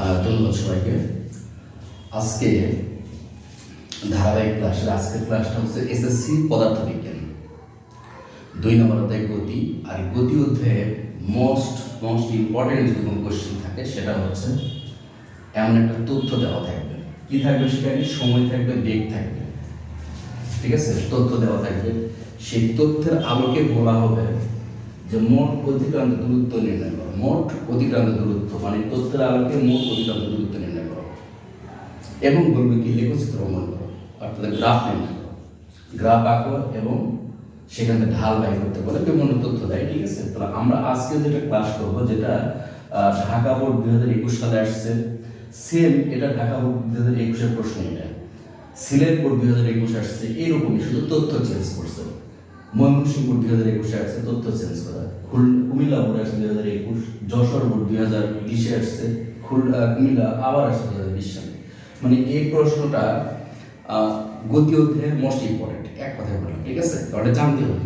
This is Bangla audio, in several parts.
ধন্যবাদ সবাইকে। আজকে ধারাবাহিক ক্লাসের আজকের ক্লাসটা হচ্ছে এসএসসি পদার্থবিজ্ঞান। দুই নম্বর অধ্যায় গতি, আর গতি অধ্যায়ে মোস্ট মোস্ট ইম্পর্টেন্ট যদি কোনো কোশ্চেন থাকে সেটা হচ্ছে এমন একটা তথ্য দেওয়া থাকবে। কি থাকবে সেখানে? সময় থাকবে, বেগ থাকবে। ঠিক আছে? তথ্য দেওয়া থাকবে। সেই তথ্যের আলোকে বলা হবে যে মোট অতিক্রান্ত দূরত্ব নির্ণয় মোট অতিক্রান্ত দূরত্ব মানে তথ্যের আলোকে মোট অতিক্রান্ত দূরত্ব নির্ণয় করো। এবং বলবে কি, লেখচিত্র অঙ্কন করো, অর্থাৎ গ্রাফ নির্ণয় করো। গ্রাফ আঁকো এবং সেখানে ঢাল বাই করতে বলে, বিভিন্ন তথ্য দেয়, ঠিক আছে? তো আমরা আজকে যেটা ক্লাস করব, যেটা ঢাকা বোর্ড দুই হাজার একুশ সালে আসছে সেম এটা ঢাকা বোর্ড দুই হাজার একুশের প্রশ্ন এটা। সিলেট বোর্ড দুই হাজার একুশ আসছে, এইরকমই, শুধু তথ্য চেঞ্জ করছে। ময়মনসিংহ বোর্ড দুই হাজার একুশে আসছে তথ্য চেঞ্জ করা। কুমিল্লা বোর্ড আসছে দুই হাজার একুশ যশোর বোর্ড দুই হাজার বিশে আসছে খুল আহ, কুমিল্লা আবার আসছে দুই হাজার বিশ সালে। মানে এই প্রশ্নটা গতি অধ্যায়ের মোস্ট ইম্পর্টেন্ট এক কথায় বললাম ঠিক আছে? ওটা জানতে হবে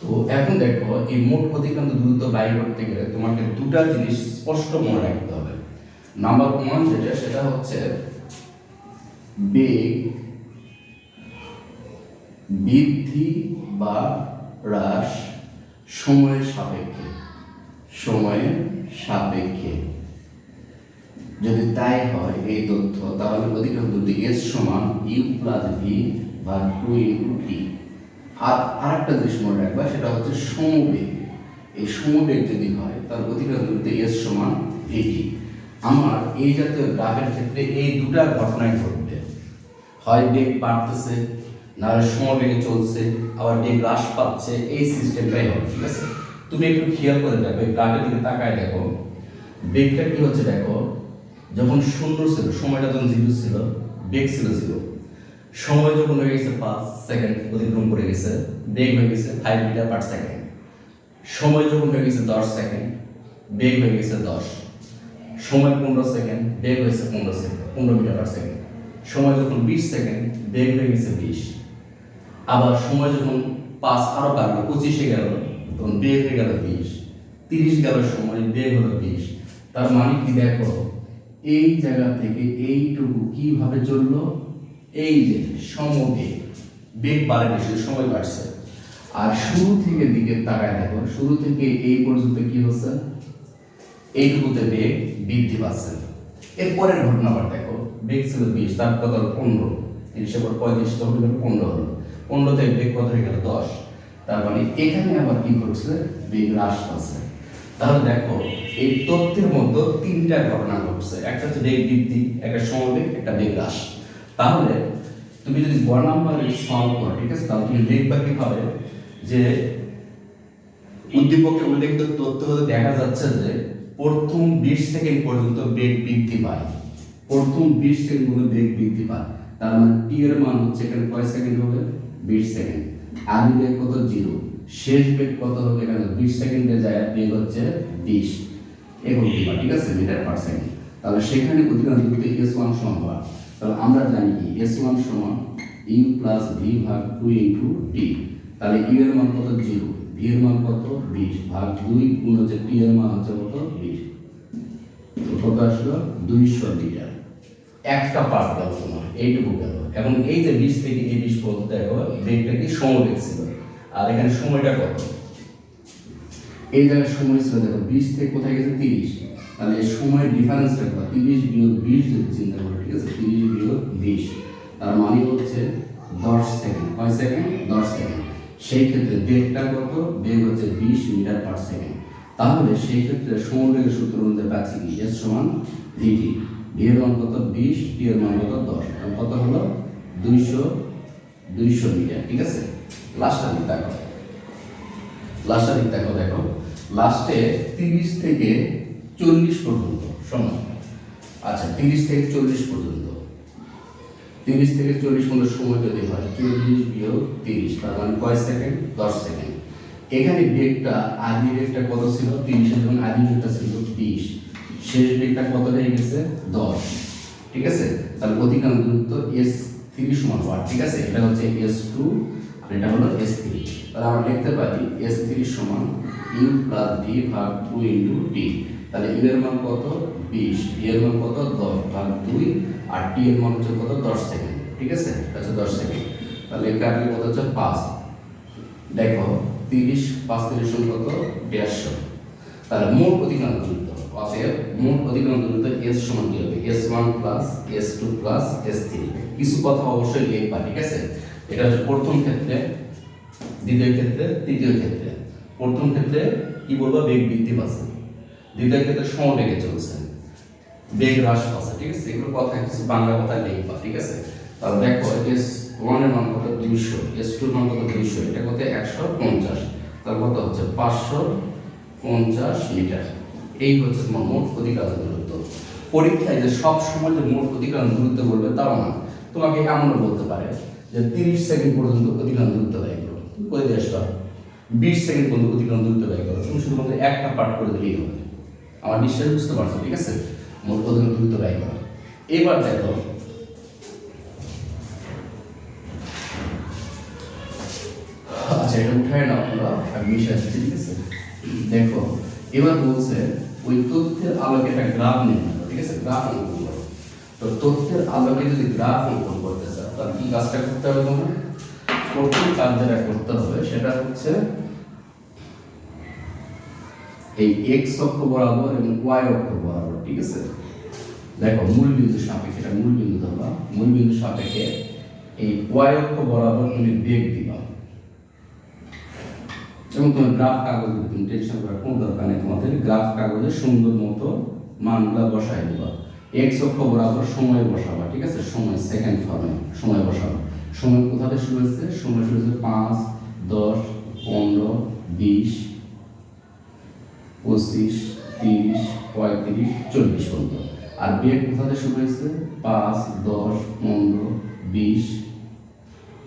তো এখন দেখো এই মোট অতিক্রান্ত দূরত্ব বাই করতে গেলে তোমাকে দুটা জিনিস স্পষ্ট মনে রাখতে হবে। নাম্বার ওয়ান যেটা সেটা হচ্ছে বেগ বৃদ্ধি বা হ্রাস সময়ের সাপেক্ষে সময়ের সাপেক্ষে। যদি তাই হয় এই তথ্য, তাহলে অধিকাংশ যদি এস সমান ইউ প্লাস ভি বা টু ইন্টু টি আর আরেকটা জিনিস মনে রাখবা, সেটা হচ্ছে সমবেগ। এই সমবেগ যদি হয়, তাহলে অধিকাংশ যদি এস সমান ভিটি আমার এই জাতীয় গ্রাফের ক্ষেত্রে এই দুটা ঘটনাই ঘটবে। হয় বেগ বাড়তেছে না হলে সমবেগে চলছে, আবার বেগ হ্রাস পাচ্ছে, এই সিস্টেমটাই হবে, ঠিক আছে? তুমি একটু খেয়াল করে দেখো, এই গ্রাফের দিকে তাকায় দেখো। বেগটা কি হচ্ছে দেখো? যখন শূন্য ছিল, সময়টা যখন জিরো ছিল, বেগ ছিল জিরো। সময় যখন হয়ে গেছে পাঁচ সেকেন্ড অতিক্রম করে গেছে, বেগ হয়ে গেছে ফাইভ মিটার পার সেকেন্ড সময় যখন হয়ে গেছে দশ সেকেন্ড বেগ হয়ে গেছে দশ। সময় পনেরো সেকেন্ড বেগ হয়েছে পনেরো সেকেন্ড পনেরো মিটার পার সেকেন্ড সময় যখন বিশ সেকেন্ড বেগ হয়ে গেছে বিশ। আবার সময় যখন পাঁচ আরও বাড়লো পঁচিশে গেল, তখন বেগ হয়ে গেল বিশ। তিরিশ গেল সময় বেগ হলো বিশ। তার মানে কি দেখো, এই জায়গা থেকে এইটুকু কীভাবে চলল? এই যে সমবেগ, বেগ বাড়েনি শুধু সময় বাড়ছে। আর শুরু থেকে দিকে তাকায় দেখো, শুরু থেকে এই পর্যন্ত কি হচ্ছে? এইটুকুতে বেগ বৃদ্ধি পাচ্ছে। এরপরের ঘটনা আবার দেখো, বেগ ছিল বিশ, তার কত হলো পনেরো। তিরিশের পর পঁয়ত্রিশ, তখন পনেরো হলো। পনেরো থেকে বেগ কত হয়ে গেল দশ। তার মানে এখানে আবার কি ঘটছে? বেগ হ্রাস পাচ্ছে। তাহলে দেখো, এই তথ্যের মধ্যে তিনটা ঘটনা ঘটছে। একটা হচ্ছে বেগ বৃদ্ধি, একটা সমবেগ, একটা বেগ হ্রাস। তাহলে তুমি যদি গ নাম্বার সলভ করো, ঠিক আছে? তাহলে তুমি দেখবা কীভাবে? যে উদ্দীপকে উল্লেখিত তথ্য হতে দেখা যাচ্ছে যে প্রথম বিশ সেকেন্ড পর্যন্ত বেগ বৃদ্ধি পায়। প্রথম বিশ সেকেন্ড পর্যন্ত বেগ বৃদ্ধি পায়। তার মানে টি এর মান হচ্ছে এখানে কয় সেকেন্ড হবে? বিশ সেকেন্ড। আদি বেগ কত? জিরো। শেষ বেগ কত হবে এখানে? বিশ সেকেন্ডে যায়, বেগ হচ্ছে বিশ। এবং কিবা ঠিক আছে? Metre per second. তাহলে সেখানে অধিকাংশ এস ওয়ান সমান হয়। তাহলে আমরা জানি কি? এস ওয়ান সমান ইউ প্লাস ভি ভাগ টু ইন্টু টি তাহলে ইউ এর মান কত? জিরো। ভি এর মান কত? বিশ। ভাগ দুই গুণ হচ্ছে টি এর মান হচ্ছে কত? বিশ। কত আসলো? দুইশো মিটার। একটা পার্ট গেল তোমার, এইটুকু গেল এখন এই যে বিশ থেকে এই বিশ পর্যন্ত দেখো বেগটা কি সমবেগ ছিল? আর এখানে সময়টা কত? এই জায়গায় সময় ছিল, দেখো বিশ থেকে কোথায় গেছে? তিরিশ। তাহলে এই সময় ডিফারেন্সটা কত? তিরিশ বিয়োগ বিশ যদি চিন্তা করো, ঠিক আছে? তিরিশ বিয়োগ বিশ তার মানে হচ্ছে দশ সেকেন্ড। কয় সেকেন্ড? দশ সেকেন্ড। সেই ক্ষেত্রে বেগটা কত? বেগ হচ্ছে বিশ মিটার পার সেকেন্ড তাহলে সেই ক্ষেত্রে সমবেগের সূত্র অনুযায়ী পাচ্ছি কি? এস সমান ভিটি এর মান কত বিশ টি এর মান কত দশ। কত হলো দুইশো দুইশো মিটার, ঠিক আছে? লাস্টটা দিক দেখো। লাস্টটা দিক দেখো দেখো। লাস্টে তিরিশ থেকে চল্লিশ পর্যন্ত সময় আচ্ছা তিরিশ থেকে চল্লিশ পর্যন্ত। তিরিশ থেকে চল্লিশ পর্যন্ত সময় যদি হয়, চল্লিশ বিয়োগ তিরিশ, তার মানে কয় সেকেন্ড? দশ সেকেন্ড। এখানে বেগটা আদি বেগটা কত ছিল? তিরিশের যখন আদি বেগটা ছিল, বিশ। শেষ বেগটা কত হয়ে গেছে? দশ। ঠিক আছে? তাহলে অধিকাংশ দূরত্ব এস থ্রি সমান ওয়াট ঠিক আছে? এটা হচ্ছে এস টু আর এটা হলো এস থ্রি তাহলে আমরা লিখতে পারি এস থ্রি সমান ইউ প্লাস ডি ভাগ টু ইন্টু টি তাহলে ইউ এর মান কত? বিশ। ডি এর মান কত? দশ ভাগ দুই। আর টি এর মান হচ্ছে কত? দশ সেকেন্ড। ঠিক আছে? আচ্ছা দশ সেকেন্ড। তাহলে এটা কাটলে কত হচ্ছে পাঁচ। দেখো, তিরিশ পাঁচ তিরিশ কত? দেড়শো তাহলে মোট অধিকাংশ দূরত্ব অতএব মোট অধিকাংশ দূরত্ব এস সমান কি হবে? S one plus s two plus s three কিছু কথা অবশ্যই লিখবা ঠিক আছে? এটা হচ্ছে প্রথম ক্ষেত্রে, দ্বিতীয় ক্ষেত্রে, তৃতীয় ক্ষেত্রে। প্রথম ক্ষেত্রে কি বলব? বেগ বৃদ্ধি পাচ্ছে। দ্বিতীয় ক্ষেত্রে সমবেগে চলছে। বেগ হ্রাস পাচ্ছে, ঠিক আছে? এগুলো কথা, কিছু বাংলা কথা লিখবা ঠিক আছে? তাহলে দেখো এস ওয়ানের মান কত? দুইশো। এস টুর মান কত? দুইশো। এটা কত? একশো পঞ্চাশ। তার কত হচ্ছে? পাঁচশো পঞ্চাশ মিটার। এই হচ্ছে তোমার মোট অধিকার দূরত্ব। পরীক্ষায় যে সব সময় যে মোট অধিকার দূরত্ব বলবে, তাও না। তোমাকে এমনও বলতে পারে যে তিরিশ সেকেন্ড পর্যন্ত অধিকার দূরত্ব ব্যয় করো। করে দিয়ে আসবা বিশ সেকেন্ড পর্যন্ত অধিকার দূরত্ব ব্যয় করো। তুমি শুধুমাত্র একটা পার্ট করে দিলেই হবে। আমার নিশ্চয়ই বুঝতে পারছ, ঠিক আছে? মোট অধিকার দূরত্ব ব্যয় করো। এবার দেখো আচ্ছা এটা উঠায় না আমরা আমি মিশে আসছি ঠিক আছে? দেখো, এবার বলছে ওই তথ্যের আলোকে একটা গ্রাফ নিয়ে ঠিক আছে? গ্রাফ অঙ্কন করো তো তথ্যের আলোকে যদি গ্রাফ অঙ্কন করতে চাও, তাহলে কি কাজটা করতে হবে তোমার? প্রথম কাজ যেটা করতে হবে, সেটা হচ্ছে এই এক্স অক্ষ বরাবর এবং ওয়াই অক্ষ বরাবর, ঠিক আছে? দেখো, মূল বিন্দু সাপেক্ষে, এটা মূল বিন্দু ধরবা মূল বিন্দু সাপেক্ষে এই ওয়াই অক্ষ বরাবর তুমি বেগ দিবা। এবং তোমার গ্রাফ কাগজ তুমি টেনশন করার কোনো দরকার নেই। তোমাদের গ্রাফ কাগজে সুন্দর মতো মানগুলা বসাই দিবা। এক্স অক্ষ বরাবর সময় বসাবা, ঠিক আছে? সময় সেকেন্ড ফর্মে সময় বসাবা। সময় কোথা থেকে শুরু হয়েছে? সময় শুরু হয়েছে পাঁচ, দশ, পনেরো, বিশ, পঁচিশ, তিরিশ, পঁয়ত্রিশ, চল্লিশ পর্যন্ত। আর বেগ কোথা থেকে শুরু হয়েছে? পাঁচ, দশ, পনেরো, বিশ,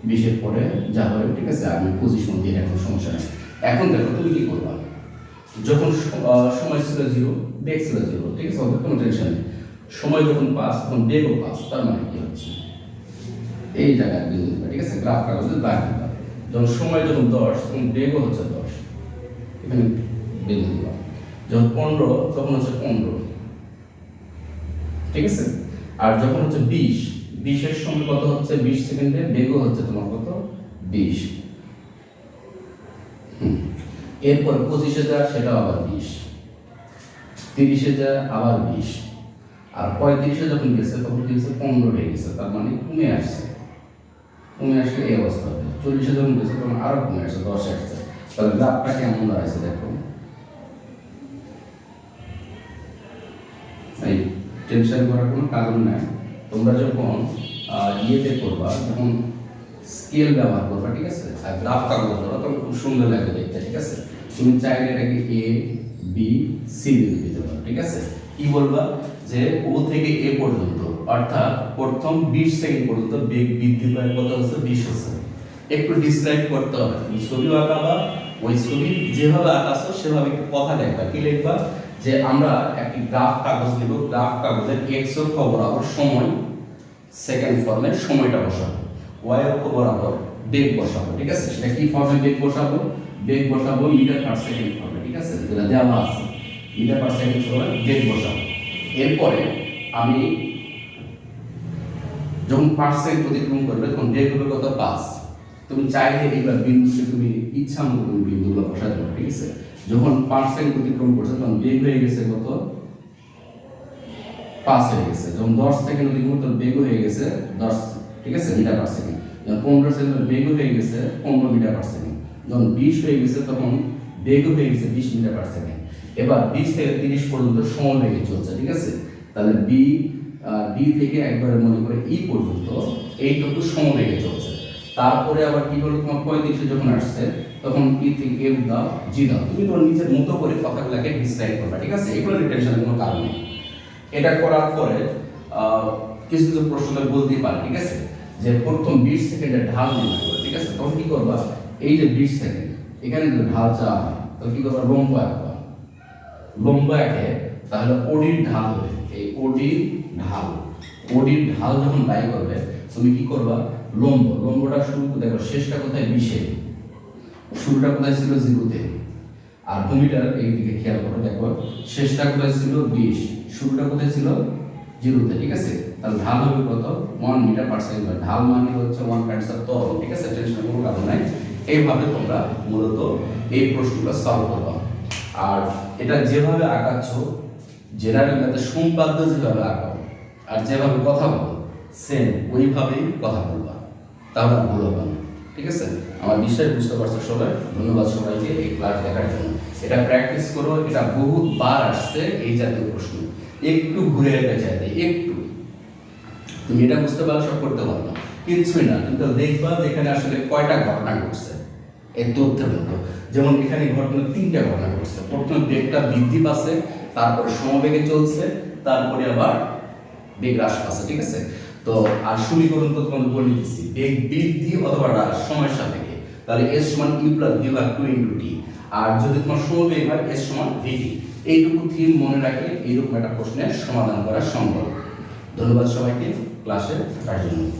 বিশের পরে যা হয় ঠিক আছে? আমি পঁচিশ দিয়ে এখন সমস্যা নেই। এখন দেখো, তুমি কি করবা? যখন সময় ছিল জিরো বেগ ছিল জিরো ঠিক আছে ওদের কোনো টেনশন নেই। সময় যখন পাস তখন বেগও পাস তার মানে কি হচ্ছে? এই জায়গায় বিন্দু ঠিক আছে গ্রাফ কাগজে দাগ দিবা যখন সময় যখন দশ, তখন বেগও হচ্ছে দশ। এখানে বিন্দু দিবা যখন পনেরো, তখন হচ্ছে পনেরো। ঠিক আছে? আর যখন হচ্ছে বিশ, বিশের সময় কত হচ্ছে? বিশ সেকেন্ডে, বেগও হচ্ছে তোমার কত? বিশ। এরপর পঁচিশে যা সেটা আবার বিশ। তিরিশে যা আবার বিশ। আর পঁয়ত্রিশে যখন গেছে, তখন কি হচ্ছে পনেরো হয়ে গেছে, তার মানে কমে আসছে। কমে আসলে এই অবস্থা হবে। চল্লিশে যখন গেছে, তখন আরও কমে আসছে, দশ আসছে। তাহলে গ্রাফটা কেমন দাঁড়াইছে দেখো? এই টেনশন করার কোনো কারণ নাই। তোমরা যখন ইয়েতে করবা যখন স্কেল ব্যবহার করবা, ঠিক আছে? আর গ্রাফ কাগজ ধরো তখন খুব সুন্দর লাগে দেখতে, ঠিক আছে? তুমি চাইলে এটাকে এ বি সি দিয়ে দিতে পারো, ঠিক আছে? কি বলবা? যে ও থেকে এ পর্যন্ত, অর্থাৎ প্রথম বিশ সেকেন্ড পর্যন্ত বেগ বৃদ্ধি পায় কত হচ্ছে? বিশ হচ্ছে। একটু ডিসক্রাইব করতে হবে। তুমি ছবিও আঁকাবা, ওই ছবি যেভাবে আঁকাছো, সেভাবে একটু কথা লিখবা। কি লিখবা? যে আমরা একটি গ্রাফ কাগজ নিব। গ্রাফ কাগজের এক্স অক্ষ বরাবর সময় সেকেন্ড ফর্মে সময়টা বসাবো। ওয়াই অক্ষ বরাবর বেগ বসাবো, ঠিক আছে? সেটা কি ফর্মে বেগ বসাবো? বেগ বসাবো মিটার পার সেকেন্ড ফর্মে ঠিক আছে? যেটা দেওয়া আছে মিটার পার সেকেন্ড ফর্মে বেগ বসাবো। এরপরে আমি যখন পার্সেন্ট অতিক্রম করবে, তখন বেগ হবে কত? পাঁচ। তুমি চাইলে এইবার বিন্দুকে তুমি ইচ্ছা মতো বিন্দুগুলো বসাতে পারো, ঠিক আছে? যখন পার্সেন্ট অতিক্রম করছে, তখন বেগ হয়ে গেছে কত? পাঁচ হয়ে গেছে। যখন দশ সেকেন্ড অতিক্রম তখন বেগ হয়ে গেছে দশ ঠিক আছে? মিটার পার সেকেন্ড যখন পনেরো সেকেন্ড বেগ হয়ে গেছে, পনেরো মিটার পার সেকেন্ড যখন বিশ হয়ে গেছে, তখন বেগ হয়ে গেছে বিশ মিটার পার সেকেন্ড এবার বিশ থেকে তিরিশ পর্যন্ত সময় বেগে চলছে, ঠিক আছে? তাহলে বি ডি থেকে একবারে মনে করে ই পর্যন্ত এইটুকু সময় বেগে চলছে। তারপরে আবার কি হলো? তোমার পঁয়ত্রিশে যখন আসছে, তখন ই থেকে এফ দাও, জি দাও। তুমি তোমার নিজের মতো করে কথাগুলোকে ডিসক্রাইব করবে, ঠিক আছে? এগুলো টেনশনের কোনো কারণ নেই। এটা করার পরে কিছু কিছু প্রশ্ন বলতেই পারে, ঠিক আছে? যে প্রথম বিশ সেকেন্ডের ঢাল নির্ণয় করে, ঠিক আছে? তখন কি করবা? এই যে বিশ সেকেন্ড, এখানে যদি ঢাল চাওয়া হয়, তাহলে কি করবা? লম্ব আঁকবা। লম্ব একে, তাহলে ওডির ঢাল হবে এই ওডির ঢাল। ওডির ঢাল যখন বাই করবে, তুমি কি করবা? লম্ব। লম্বটা শুরু দেখো, শেষটা কোথায়? বিশে। শুরুটা কোথায় ছিল? জিরোতে। আর ভূমিটার এই দিকে খেয়াল করো, দেখো, শেষটা কোথায় ছিল? বিশ। শুরুটা কোথায় ছিল? জিরোতে, ঠিক আছে? তাহলে ঢাল হবে কত? ওয়ান মিটার পার সেকেন্ড ঢাল মানে হচ্ছে ওয়ান পয়েন্ট সাত তরল, ঠিক আছে? টেনশন কোনো কারণ নাই। এইভাবে তোমরা মূলত এই প্রশ্নটা সলভ করবা আর এটা যেভাবে আঁকাচ্ছ জেনারেল ম্যাথে সম্পাদ্য যেভাবে আঁকাও আর যেভাবে কথা বলো সেম ওইভাবেই কথা বলবা। তাহলে ভুল হবে না, ঠিক আছে? আমার বিশ্বাস বুঝতে পারছ সবাই। ধন্যবাদ সবাইকে এই ক্লাস দেখার জন্য। এটা প্র্যাকটিস করো, এটা বহুতবার আসছে এই জাতীয় প্রশ্ন। একটু ঘুরে এটা চাইতে একটু। তুমি এটা বুঝতে পারলে সব করতে পারবে। কিছুই না, কিন্তু দেখবা এখানে আসলে কয়টা ঘটনা ঘটছে। এই তথ্যের মতো যেমন এখানে ঘটনা তিনটা ঘটনা ঘটছে। প্রথমে বেগটা বৃদ্ধি পাচ্ছে, তারপরে সমবেগে চলছে, তারপরে আবার বেগ হ্রাস পাচ্ছে, ঠিক আছে? তো আর সমীকরণ তো তোমাদের বলে দিচ্ছি, বেগ বৃদ্ধি অথবা হ্রাস সময়ের সাপেক্ষে। তাহলে এস সমান ইউ প্লাস ভি ভাগ টু ইন্টু টি। আর যদি তোমার সমবেগ হয়, এস সমান ভিটি এইটুকু থিম মনে রাখলে এইরকম একটা প্রশ্নের সমাধান করা সম্ভব। ধন্যবাদ সবাইকে। ক্লাসে থাকার জন্য